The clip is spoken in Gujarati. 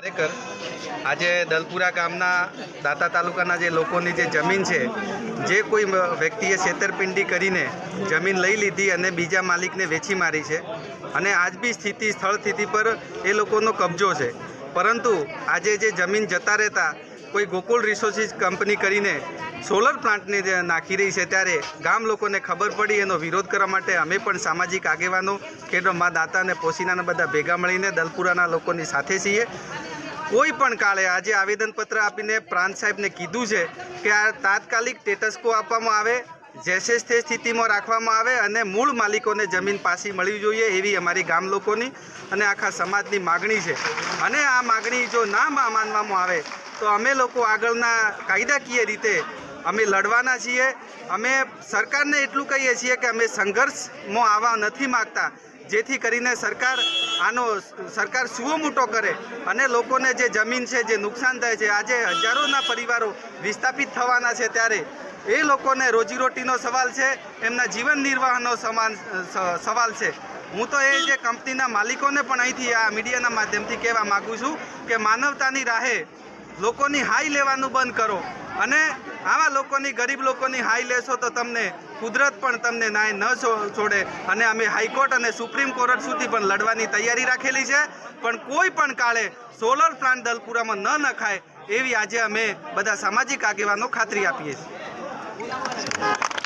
ખરેખર આજે દલપુરા ગામના દાતા તાલુકાના જે લોકોની જે જમીન છે, જે કોઈ વ્યક્તિએ છેતરપિંડી કરીને જમીન લઈ લીધી અને બીજા માલિકને વેચી મારી છે અને આજ બી સ્થિતિ, સ્થળ સ્થિતિ પર એ લોકોનો કબજો છે. પરંતુ આજે જે જમીન જતા રહેતા કોઈ ગોકુળ રિસોર્સિસ કંપની કરીને સોલર પ્લાન્ટને નાખી રહી છે ત્યારે ગામ લોકોને ખબર પડી, એનો વિરોધ કરવા માટે અમે પણ સામાજિક આગેવાનો ખેડૂત મા દાતા અને પોસીનાના બધા ભેગા મળીને દલપુરાના લોકોની સાથે છીએ. કોઈ પણ કાળે આજે આવેદનપત્ર આપીને પ્રાંત સાહેબને કીધું છે કે આ તાત્કાલિક સ્ટેટસ્કો આપવામાં આવે જેસે તે સ્થિતિમાં રાખવામાં આવે અને મૂળ માલિકોને જમીન પાછી મળવી જોઈએ એવી અમારી ગામ લોકોની અને આખા સમાજની માગણી છે. અને આ માગણી જો ના માનવામાં આવે, તો અમે લોકો આગળના કાયદાકીય રીતે અમે લડવાના છીએ. અમે સરકારને એટલું કહીએ છીએ કે અમે સંઘર્ષમાં આવવા નથી માગતા. જેથી કરીને સરકાર આનો સરકાર સુઓ મોટો કરે અને લોકોને જે જમીન છે, જે નુકસાન થાય છે, આજે હજારોના પરિવારો વિસ્થાપિત થવાના છે ત્યારે એ લોકોને રોજીરોટીનો સવાલ છે, એમના જીવન નિર્વાહનો સમાન સવાલ છે. હું તો એ જે કંપનીના માલિકોને પણ અહીંથી આ મીડિયાના માધ્યમથી કહેવા માગું છું કે માનવતાની રાહે લોકોની હાઈ લેવાનું બંધ કરો. અને આવા લોકોની, ગરીબ લોકોની હાઈ લેશો તો તમને કુદરત પણ તમને ન્યાય ન છોડે. અને અમે હાઈકોર્ટ અને સુપ્રીમ કોર્ટ સુધી પણ લડવાની તૈયારી રાખેલી છે. પણ કોઈ પણ કાળે સોલર પ્લાન્ટ દલપુરામાં ન નખાય એવી આજે અમે બધા સામાજિક આગેવાનો ખાતરી આપીએ છીએ.